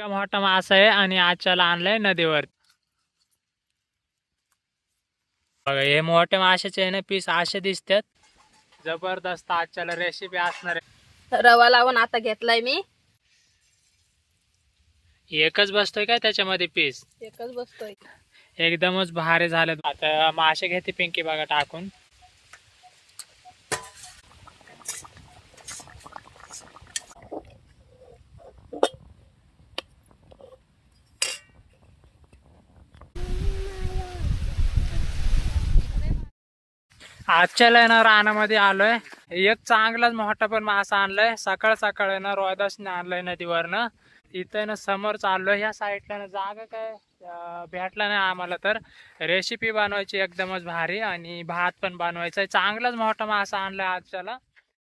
इतका मोठा मासा आहे आणि आजच्याला आणलाय नदीवर? बघा हे मोठ्या माशाचे आहे ना पीस असे दिसतात. जबरदस्त आजच्याला रेसिपी असणार आहे. रवा लावून आता घेतलाय मी. एकच बसतोय काय त्याच्यामध्ये पीस एकच बसतोय. एकदमच भारी झाले. आता मासे घेते पिंकी बघा टाकून. आजच्याला आहे ना रानामध्ये आलोय. एक चांगलाच मोठा पण मासा आणलाय. सकाळ सकाळ आहे ना रोयदासने आणलाय नदीवरनं. इथं आहे ना समोर चाललोय. ह्या साईडला ना जागा काय भेटला नाही आम्हाला तर. रेसिपी बनवायची एकदमच भारी आणि भात पण बनवायचा आहे. चांगलाच मोठा मासा आणलाय आजच्याला.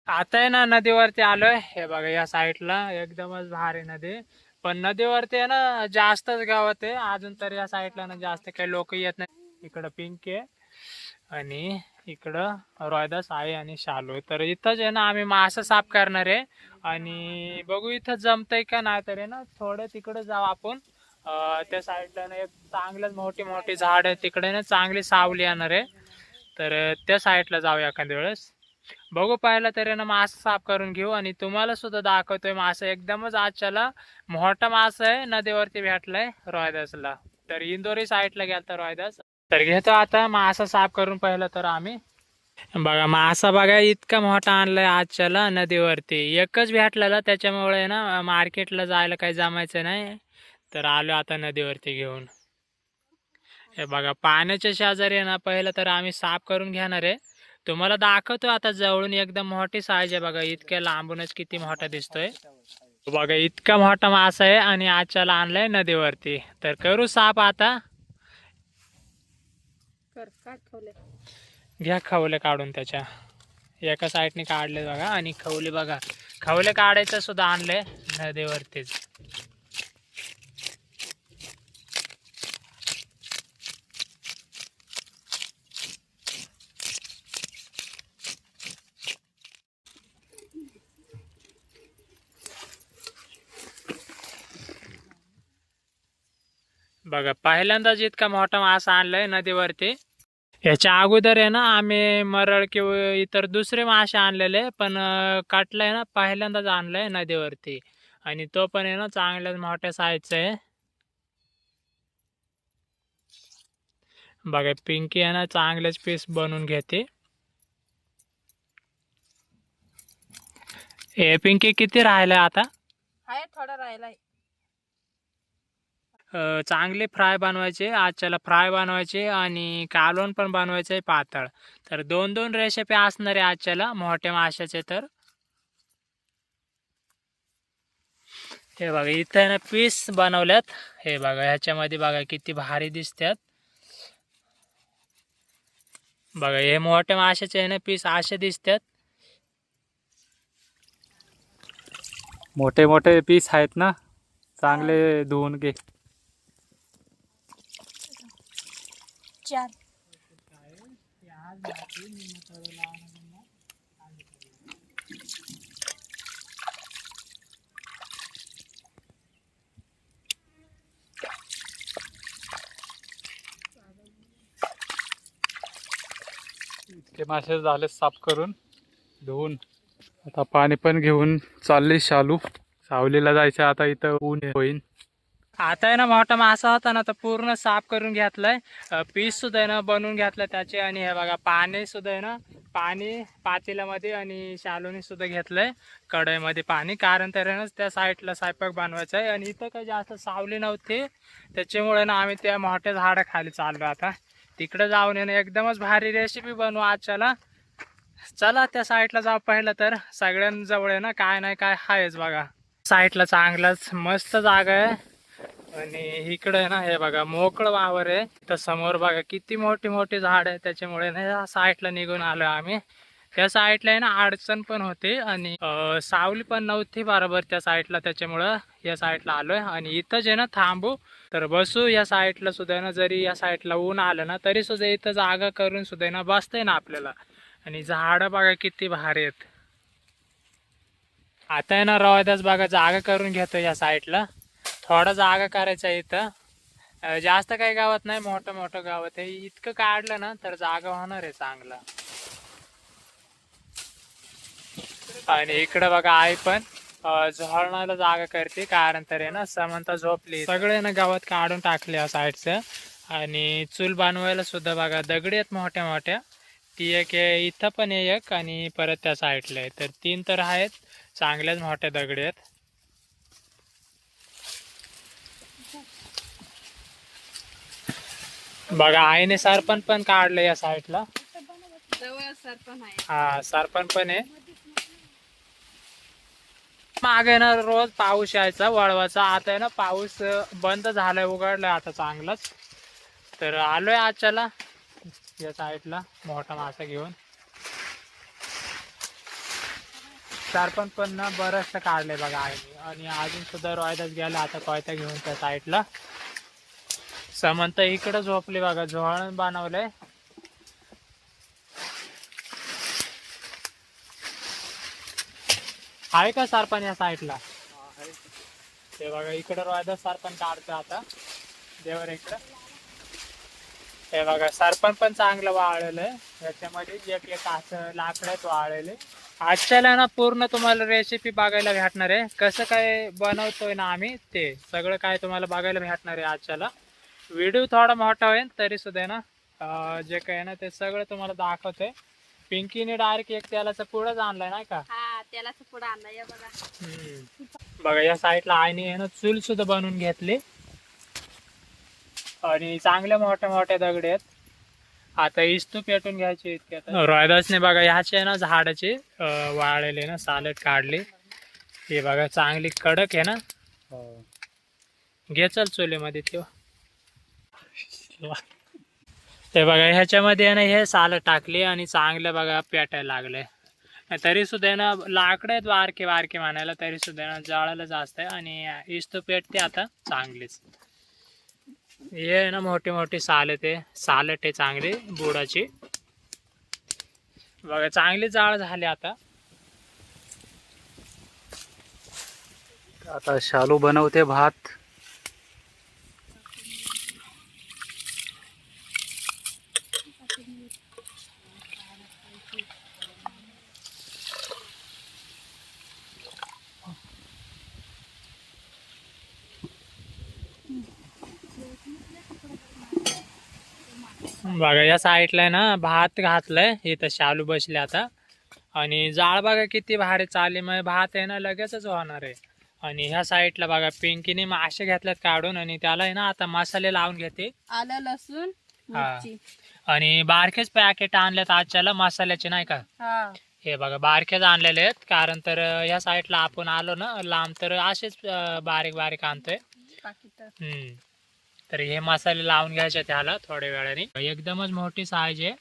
आता आहे ना नदीवरती आलोय. हे बघा या साईडला एकदमच भारी नदी. पण नदीवरती आहे ना जास्तच गावात आहे. अजून तर या साईडला ना जास्त काही लोक येत नाही. इकडं पिंक आहे. आणि इकडं रोयदास आहे आणि शालू. तर इथंच आहे ना आम्ही मासा साफ करणार आहे. आणि बघू इथं जमतंय का नाही तर आहे ना थोडं तिकडे जाऊ आपण. त्या साईडला ना एक चांगलंच मोठी मोठी झाड आहे. तिकडे ना चांगली सावली येणार आहे. तर त्या साईडला जाऊ एखाद्या वेळेस. बघू पाहिलं तरी ना मासा साफ करून घेऊ. आणि तुम्हाला सुद्धा दाखवतोय मासा. एकदमच आजच्याला मोठा मासा आहे. नदीवरती भेटलाय रोयदासला तर इंदोरी साईडला गेलता रोयदास तर घेतो आता मासा साफ करून पाहिलं तर आम्ही. बघा मासा बघा इतका मोठा आणलाय आजच्याला नदीवरती. एकच भेटलेला त्याच्यामुळे ना मार्केटला जायला काही जमायचं नाही. तर आलो आता नदीवरती घेऊन. हे बघा पाण्याच्या शेजारी आहे ना पहिलं तर आम्ही साफ करून घेणार आहे. तुम्हाला दाखवतो आता जवळून एकदम मोठी साईज आहे बघा. इतक्या लांबूनच किती मोठा दिसतोय. बघा इतका मोठा मासा आहे आणि आजच्याला आणलाय नदीवरती. तर करू साफ आता. कर काढ घ्या खवले काढून त्याच्या. एका साईडने काढले बघा आणि खवले बघा. खवले काढायचं सुद्धा आणले नदीवरतीच. बघा पहिल्यांदाच इतका मोठा मासा आणलाय नदीवरती. याच्या अगोदर आहे ना आम्ही मरळ किंवा इतर दुसरे मासे आणलेले पण अं, आहे ना पहिल्यांदाच आणलंय नदीवरती. आणि तो पण आहे ना चांगल्याच मोठ्या साईजचा आहे. बघा पिंकी आहे ना चांगलेच पीस बनवून घेते. हे पिंकी किती राहिलंय आता? आहे थोडा राहिलाय. चांगले फ्राय बनवायचे आजच्याला फ्राय बनवायचे आणि कालवण पण बनवायचे आहे पातळ. तर दोन दोन रेसिपी असणार आहे आजच्याला मोठ्या माशाचे तर. हे बघा इथं ना पीस बनवल्यात. हे बघा ह्याच्यामध्ये बघा किती भारी दिसतात बघा हे मोठ्या माशाचे आहे ना पीस असे दिसतात मोठे मोठे पीस आहेत ना. चांगले धुवून घे. चार इतके मासे झाले साफ करून धुवून. आता पाणी पण घेऊन चालले शालू. सावलीला जायचं आता इथं ऊन होईन. आता आहे ना मोठा मासा होता ना तर पूर्ण साफ करून घेतलाय. पीस सुद्धा आहे ना बनवून घेतलं त्याचे. आणि हे बघा पाणी सुद्धा आहे ना पाणी पातेल्यामध्ये आणि शालोनी सुद्धा घेतलंय. कढईमध्ये पाणी कारण तर आहे त्या साईडला स्वयंपाक बनवायचा आहे. आणि इथं काही जास्त सावली नव्हती. त्याच्यामुळे ना आम्ही त्या मोठ्या झाडाखाली चाललो आता. तिकडे जाऊन आहे ना एकदमच भारी रेसिपी बनवू आजच्याला चला त्या साईडला जाऊ पाहिलं तर. सगळ्यांजवळ आहे ना काय नाही काय आहेच बघा. साईडला चांगलाच मस्त जागा आहे. आणि इकडे ना हे बघा मोकळं वावर आहे. तर समोर बघा किती मोठी मोठी झाड आहे त्याच्यामुळे ना या साईडला निघून आलो आम्ही. त्या साईडला आहे ना अडचण पण होते आणि सावली पण नव्हती बरोबर त्या साईडला त्याच्यामुळं या साईडला आलोय. आणि इथं जे ना थांबू तर बसू या साईडला सुद्धा ना जरी या साईडला ऊन आलं ना तरी सुद्धा इथं जागा करून सुद्धा ना बसतंय ना आपल्याला. आणि झाडं बघा किती भारी आहेत. आता आहे ना रवादास बघा जागा करून घेतो या साईडला थोडा जागा करायचा इथं. जास्त काही गावात नाही मोठं मोठं गावात आहे. इतकं काढलं ना तर जागा होणार आहे चांगला. आणि इकडं बघा आई पण झोळणाला जागा करते. कारण तर आहे ना समंता झोपली. सगळे ना गावात काढून टाकले या साईडचं. आणि चूल बनवायला सुद्धा बघा दगडी आहेत मोठ्या मोठ्या. ती एक आहे इथं पण एक आणि परत त्या साईडला आहे. तर तीन तर आहेत. चांगल्याच मोठ्या दगडी आहेत. बघा आईने सरपण पण काढलं या साईडला हा सरपण पण आहे. मागे ना रोज पाऊस यायचा वळवाचा. आता आहे ना पाऊस बंद झालाय उघडलाय आता चांगलाच. तर आलोय आजच्याला या साईडला मोठा मासा घेऊन. सरपण पण ना बरचसं काढलंय बघा आईने. आणि अजून सुद्धा रोयदाच गेला आता कोयता घेऊन त्या साईडला सामानता इकडं झोपली बघा झोळण बनवलंय. आहे का सारपण या साईडला? ते बघा इकडं रोयदा सारपण काढतो आता. देवर इकडं. हे बघा सरपण पण चांगलं वाळलेलं आहे. याच्यामध्ये एक एक असं लाकडात वाळलेले आजच्याला ना पूर्ण तुम्हाला रेसिपी बघायला भेटणार आहे. कसं काय बनवतोय ना आम्ही ते सगळं काय तुम्हाला बघायला भेटणार आहे आजच्याला. व्हिडिओ थोडा मोठा होईल तरी सुद्धा ना? जे काय आहे ना ते सगळं तुम्हाला दाखवतोय. पिंकीने डायरेक्ट एक त्यालाच पुढंच आणलाय नाही का? हा त्याला पुढे आणला या बघा. बघा या साईडला आईने आहे ना चूल सुद्धा बनवून घेतली. आणि चांगल्या मोठ्या मोठ्या दगड आहेत. आता इस्तू पेटून घ्यायचे इतक्यात. रोयदासने बघा ह्याचे आहे ना झाडाचे अं, वाळलेले ना सालट काढली. हे बघा चांगली कडक आहे ना? घे चल चुलीमध्ये त्यो ते बघा ह्याच्यामध्ये ना हे साल टाकली आणि चांगलं बघा पेटायला लागले तरी सुद्धा ना लाकडं आहेत वारके वारके म्हणायला तरी सुद्धा ना जाळायला जास्त आहे आणि इस्त पेटते आता चांगलीच. हे आहे ना मोठी मोठी साल ते सालट आहे चांगली बुडाची. बघा चांगली जाळ झाली आता. आता शालू बनवते भात. बघा या साईडला आहे ना भात घातलंय. इथं शालू बसले आता. आणि जाळ बघा किती भारी चालली. मग भात आहे ना लगेचच होणार आहे. आणि ह्या साईडला बघा पिंकीने मासे घेतल्यात काढून आणि त्याला आहे ना आता मसाले लावून घेते. आलं लसूण हा. मिरची. आणि बारकेच पॅकेट आणल्यात आजच्याला मसाल्याचे नाही का? हा. हे बघा बारकेच आणलेले आहेत. कारण तर ह्या साईडला आपण आलो ना लांब तर असेच अं, बारीक बारीक आणतोय हम्म. तर हे मसाले लावून घ्यायचे त्याला थोड्या वेळाने. एकदमच मोठी साईज आहे.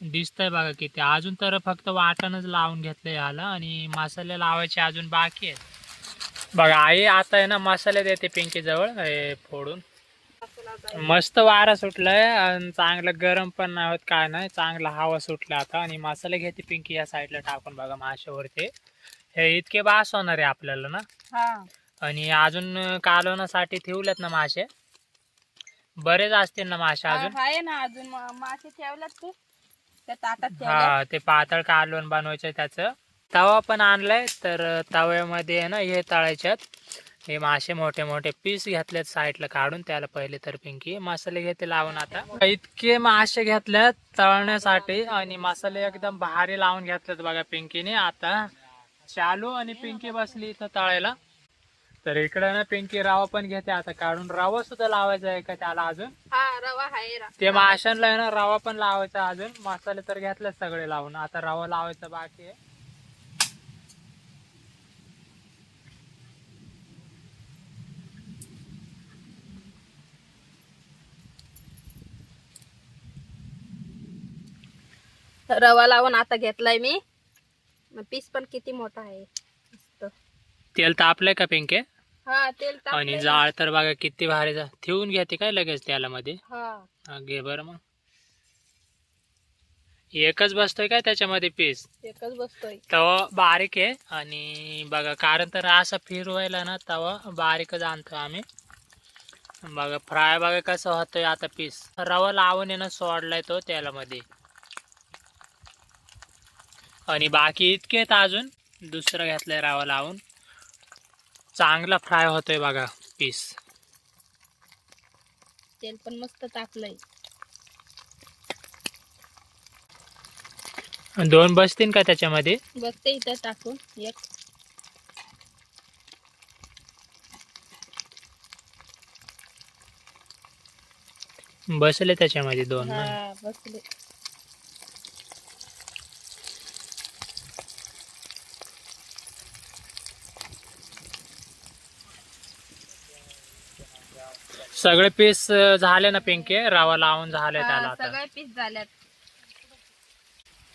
दिसतंय बघा किती. अजून तर फक्त वाटणच लावून घेतलं याला आणि मसाले लावायचे अजून बाकी आहेत. बघा आई आता आहे ना मसाले देते पिंकी जवळ हे फोडून. मस्त वारा सुटलाय आणि चांगलं गरम पण नाही होत काय नाही. चांगला हवा सुटला आता आणि मसाले घेते पिंकी या साईडला टाकून बघा माशावरती. हे इतके बास होणार आहे आपल्याला ना? हा. आणि अजून कालवण्यासाठी ठेवलेत ना मासे. बरेच असतील ना मासे अजून. आहे ना अजून मासे ठेवल्यात तू. ठेवल्यात हा ते पातळ कालवण बनवायचं त्याचं. तवा पण आणलाय तर तव्यामध्ये आहे ना हे तळायच्यात. हे मासे मोठे मोठे पीस घेतलेत साईडला काढून त्याला पहिले तर पिंकी. मसाले घेते लावून आता. इतके मासे घेतल्यात तळण्यासाठी आणि मसाले एकदम भारी लावून घेतलेत बघा पिंकीने. आता चालू आणि पिंकी बसली इथं तळायला. तर इकडे ना पिंकी रवा पण घेते. आता काढून रवा सुद्धा लावायचा आहे का त्याला अजून? हा रवा आहे रा- ते माशांना आहे ना रवा पण लावायचा अजून. मसाले तर घेतले सगळे लावून. आता रवा लावायचा बाकी आहे. रवा लावून आता घेतलाय मी. मग पीस पण किती मोठा आहे? मस्त. तेल तापलंय का पिंके? हा तेल टाकलंय आणि ना. जाळ तर बघा किती भारी जा ठेवून घेते काय लगेच त्याला मध्ये हा. हा, घे बरं मग. एकच बसतोय काय त्याच्यामध्ये पीस एकच बसतोय. तवा बारीक आहे. आणि बघा कारण तर असं फिरवायला ना तवा बारीकच आणतो आम्ही. बघा फ्राय बघा कसं होतंय आता पीस रवा लावून आहे ना सोडलाय तो तेलामध्ये आणि बाकी इतके आहेत अजून. दुसरं घेतलंय रवा लावून. चांगला फ्राय होतोय बघा पीस. तेल पण मस्त टाकलंय दोन बसतील का त्याच्यामध्ये? बघते इथं टाकून एक. बसले त्याच्यामध्ये दोन हा बसले. सगळे पीस झाले ना पिंके? रवा लावून झाले त्याला हा, आता. सगळे पीस झाल्यात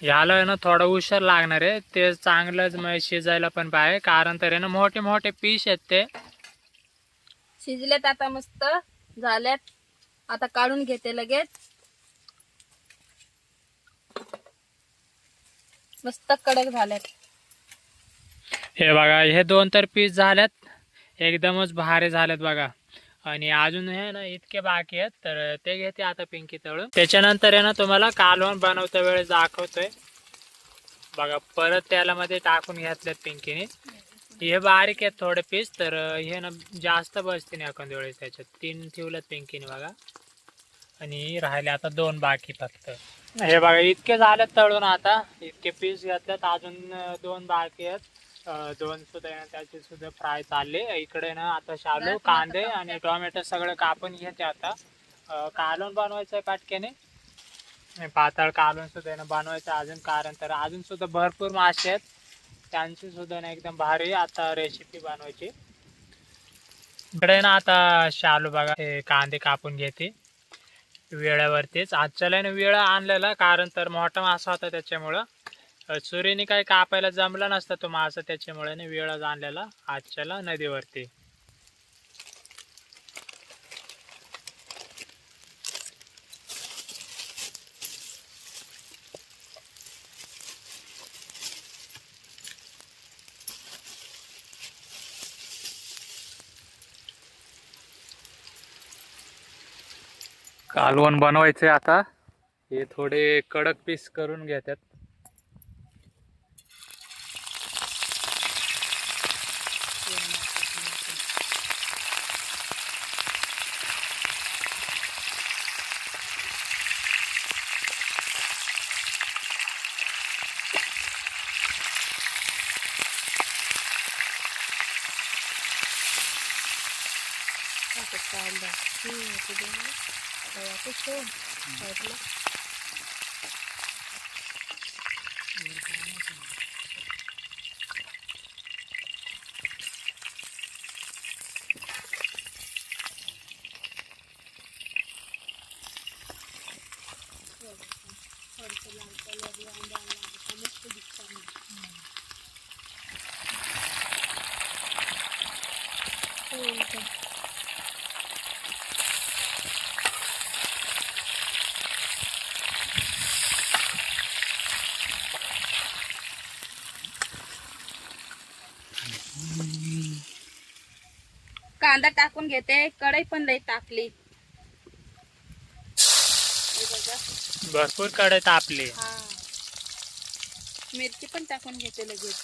ह्याला आहे ना थोडा उशीर लागणार आहे. ते चांगलंच मग शिजायला पण पाहिजे कारण तर आहे ना मोठे मोठे पीस आहेत ते. शिजलेत आता मस्त. झाल्यात आता काढून घेते लगेच. मस्त कडक झाल्यात हे बघा हे दोन तर पीस झाल्यात एकदमच भारी झालेत बघा. आणि अजून हे ना इतके बाकी आहेत तर ते घेते आता पिंकी तळून. त्याच्यानंतर आहे ना तुम्हाला कालवण बनवता वेळेस दाखवतोय. बघा परत तेलामध्ये टाकून घेतल्यात पिंकीने. हे बारीक आहेत थोडे पीस तर हे ना जास्त बसतील एखाद्या वेळेस त्याच्यात. तीन ठेवल्यात पिंकीने बघा. आणि राहिले आता दोन बाकी फक्त. हे बघा इतके झालेत तळून आता. इतके पीस घेतल्यात अजून दोन बाकी आहेत. दोन सुद्धा आहे ना त्याचे सुद्धा फ्राय चालले. इकडे ना आता शालू कांदे आणि टोमॅटो सगळं कापून घेते आता. अं, कालवण बनवायचं आहे पाटक्याने. आणि पातळ कालवण सुद्धा आहे ना बनवायचं आहे अजून कारण तर अजून सुद्धा भरपूर मासे आहेत. त्यांची सुद्धा ना एकदम भारी आता रेसिपी बनवायची. इकडे ना आता शालू बघा हे कांदे कापून घेते. वेळावरतीच. आजच्याला ना वेळ आणलेला कारण तर मोठा मासा होता त्याच्यामुळं. सूर्यने काय काही कापायला जमला नसता तो मासा त्याच्यामुळे ना वेळच आणलेला आजच्याला नदीवरती. कालवण बनवायचे आता. हे थोडे कडक पीस करून घेतात आता कांदा हम्म, ते दोन ना. तव्याचं ठेव, Thank you. कांदा टाकून घेते. कढई पण लई टाकली बघा. भरपूरकडे तापले. हा. मिरची पण टाकून घेते लगेच.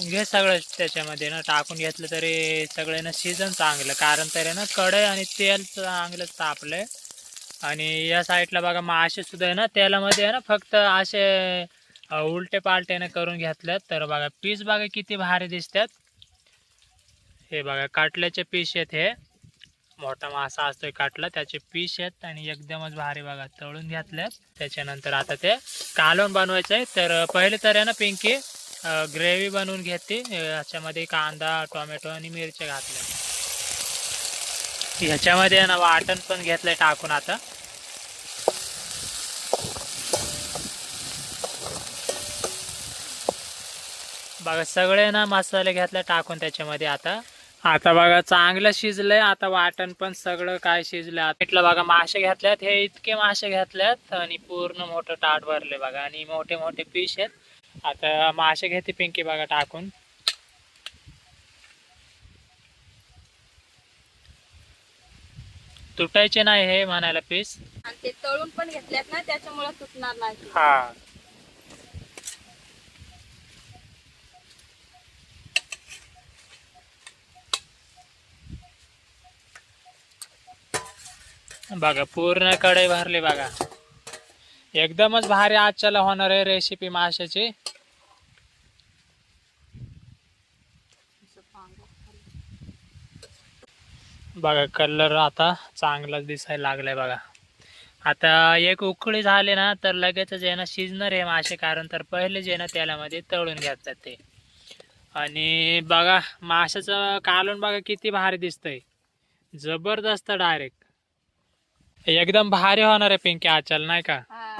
घे सगळं त्याच्यामध्ये ना. टाकून घेतलं तरी सगळे ना सीझन चांगलं. कारण तर ना कढई आणि तेल चांगलं तापलंय. आणि या साईडला बघा मासे सुद्धा आहे ना तेलामध्ये आहे ना फक्त असे उलटे पालटे ना करून घेतल्यात. तर बघा पीस बघा किती भारी दिसतात. हे बघा काटल्याचे पीस आहेत हे. मोठा मासा असतोय काटला त्याचे पीस आहेत आणि एकदमच भारी बघा तळून घेतल्यात त्याच्यानंतर आता ते कालवण बनवायचं आहे. तर पहिले तर आहे ना पिंकी ग्रेव्ही बनवून घेते ह्याच्यामध्ये याच्यामध्ये कांदा टोमॅटो आणि मिरच्या घातल्या. ह्याच्यामध्ये आहे ना वाटण पण घेतलंय टाकून आता. बघा सगळे ना मसाले घेतले टाकून त्याच्यामध्ये आता. आता बघा चांगलं शिजलंय आता वाटण पण सगळं काय शिजलंय आता इथलं बघा मासे घेतल्यात हे इतके मासे घेतल्यात आणि पूर्ण मोठं ताट भरले बघा आणि मोठे मोठे पीस आहेत. आता मासे घेते पिंकी बघा टाकून. तुटायचे नाही हे म्हणायला पीस. आणि ते तळून पण घेतल्यात ना त्याच्यामुळे तुटणार नाही. हा. बघा पूर्ण कढई भरली बघा. एकदमच भारी आजच्याला होणार आहे रेसिपी माशाची. बघा कलर आता चांगलाच दिसायला लागलाय बघा. आता एक उकळी झाली ना तर लगेचच आहे ना शिजणार आहे मासे कारण तर पहिले जे ना तेलामध्ये तळून घेतात ते. आणि बघा माशाचं कालून बघा किती भारी दिसतंय. जबरदस्त डायरेक्ट एकदम भारी होणार आहे पिंकी आचल नाही का? हा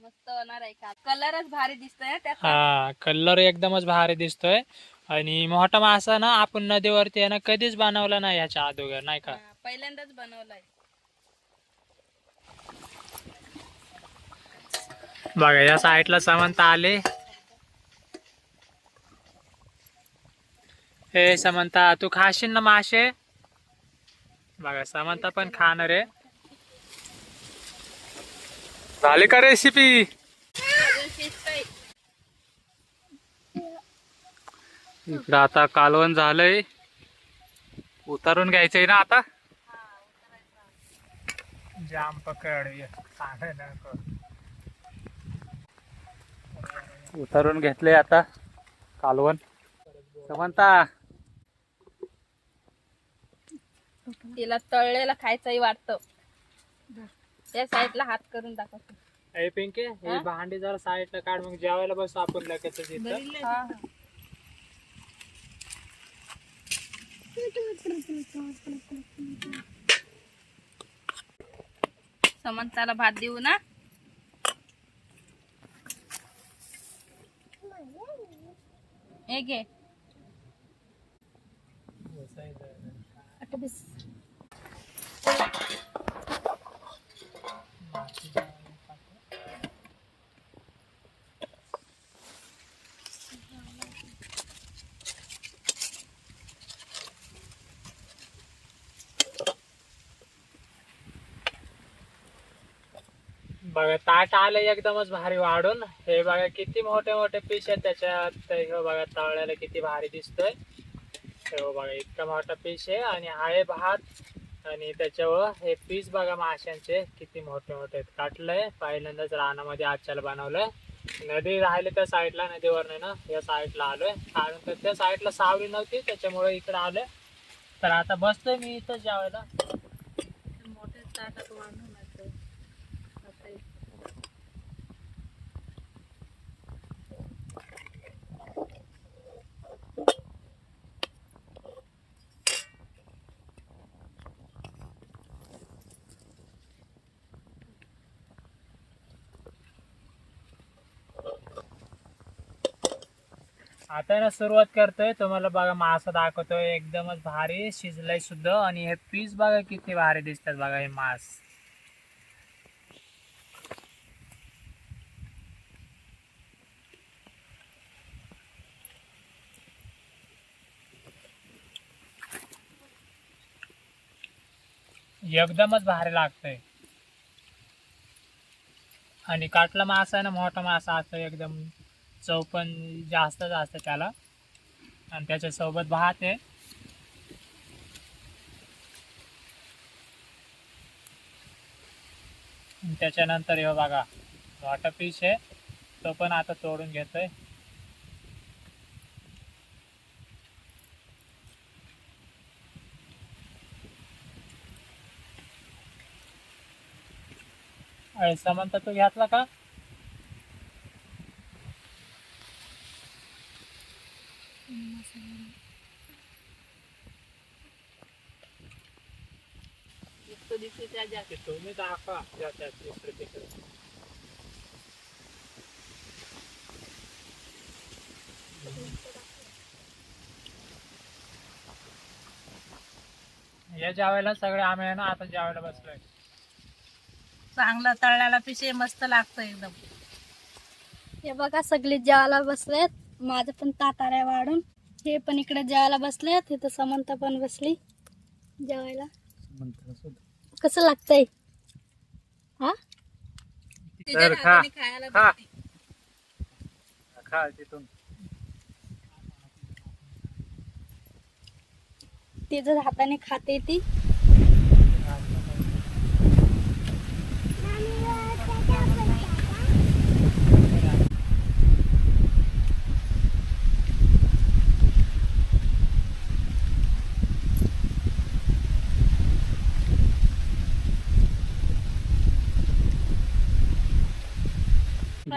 मस्त होणार आहे का? कलरच भारी दिसतोय ना त्याचा. हा कलर एकदमच भारी दिसतोय. आणि मोठा मासा ना आपण नदीवरती आहे ना कधीच बनवला नाही ह्याच्या अगोदर नाही का? हा, पहिल्यांदाच बनवलाय. बघा या साईडला समंत आले. हे समंता तू खाशील ना मासे? बघा समंता पण खाणार आहे. झाली का रेसिपी इकडं आता कालवण झालंय. उतारून घ्यायचंय ना आता? जाम पकड. उतारून घेतलंय आता कालवण. समंता. तिला तळलेला खायचंही वाटतं. त्या साईडला हात करून दाखवतो ए पिंके हे हा? भांडी जरा साईडला काढ मग जेवायला बस आपण लगेच हा, हा. समंताला भात देऊ ना. हे घे. बघा ताट आलं एकदमच भारी वाढून. हे बघा किती मोठे मोठे पीस आहेत त्याच्यात. हे बघा तळल्याला किती भारी दिसतोय. हे बघा इतका मोठा पीस आहे. आणि हा आहे भात. आणि त्याच्यावर हे पीस बघा माशांचे. किती मोठे मोठे आहेत. काटलंय. पहिल्यांदाच रानामध्ये आजच्याला बनवलंय. नदी राहिली त्या साईडला नदीवर नाही ना या साईडला आलोय. कारण तर त्या साईडला सावली नव्हती त्याच्यामुळे इकडे आलोय. तर आता बसतोय मी इथं जेवायला. मोठे ताटात वाढून. आता ना सुरुवात करतोय. तुम्हाला बघा मासा दाखवतोय. एकदमच भारी शिजलाय सुद्धा. आणि हे पीस बघा किती भारी दिसतात बघा हे मास. एकदमच भारी लागतंय. आणि काटला मासा आहे ना मोठा मासा असतो एकदम चव पण जास्तच असते त्याला. आणि त्याच्यासोबत भात आहे. त्याच्यानंतर हे बघा वॉटर पीस आहे. तो पण आता तोडून घेतोय. अरे समंत तू घेतला का दिसतो दिसतो त्या जागी. ते तुम्ही दाखवा. त्या- त्या इकडे तिकडे या जेवायला सगळे आम्ही आहे ना आता जेवायला बसलोय. चांगला तळल्याला पिशे मस्त लागतं एकदम. हे बघा सगळे जेवायला बसलेत. माझं पण आलाय वाढून. हे पण इकडे जेवायला बसलेत. इथं समंता पण बसली. जेवायला. कसं लागतंय? हा तर खा. खायला खा. खा तिथून. तिचं हाताने खाते ती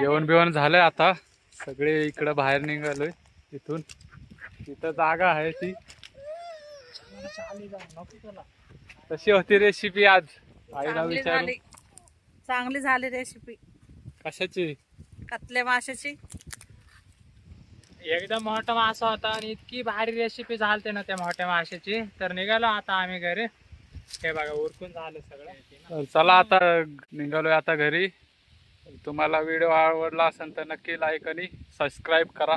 जेवण बिवण झालंय आता. सगळे इकडं बाहेर निघालोय इथून. तिथं जागा आहे ती. कशी होती रेसिपी आज? आईला चांगली विचारू झाली. चांगली झाली रेसिपी कशाची? कतले माशाची. एकदम मोठा मासा होता आणि इतकी भारी रेसिपी झालते ना त्या मोठ्या माशाची. तर निघालो आता आम्ही घरी. हे बघा उरकून झालं सगळं. तर चला आता निघालोय आता घरी. तुम्हाला व्हिडिओ आवडला असेल तर नक्की लाईक आणि सबस्क्राईब करा.